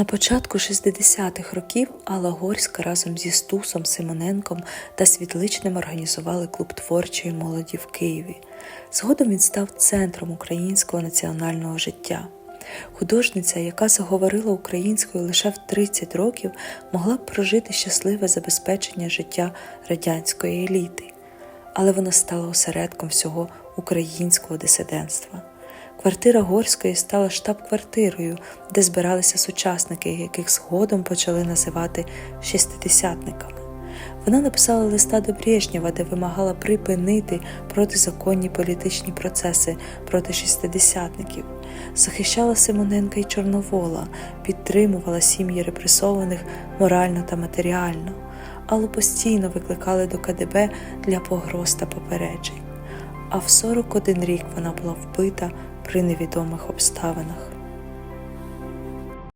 На початку 60-х років Алла Горська разом зі Стусом Симоненком та Світличним організували клуб творчої молоді в Києві. Згодом він став центром українського національного життя. Художниця, яка заговорила українською лише в 30 років, могла б прожити щасливе забезпечення життя радянської еліти, але вона стала осередком всього українського дисидентства. Квартира Горської стала штаб-квартирою, де збиралися сучасники, яких згодом почали називати шістидесятниками. Вона написала листа до Брежнєва, де вимагала припинити протизаконні політичні процеси проти шістидесятників, захищала Симоненка і Чорновола, підтримувала сім'ї репресованих морально та матеріально, але постійно викликали до КДБ для погроз та попереджень. А в 41 рік вона була вбита при невідомих обставинах.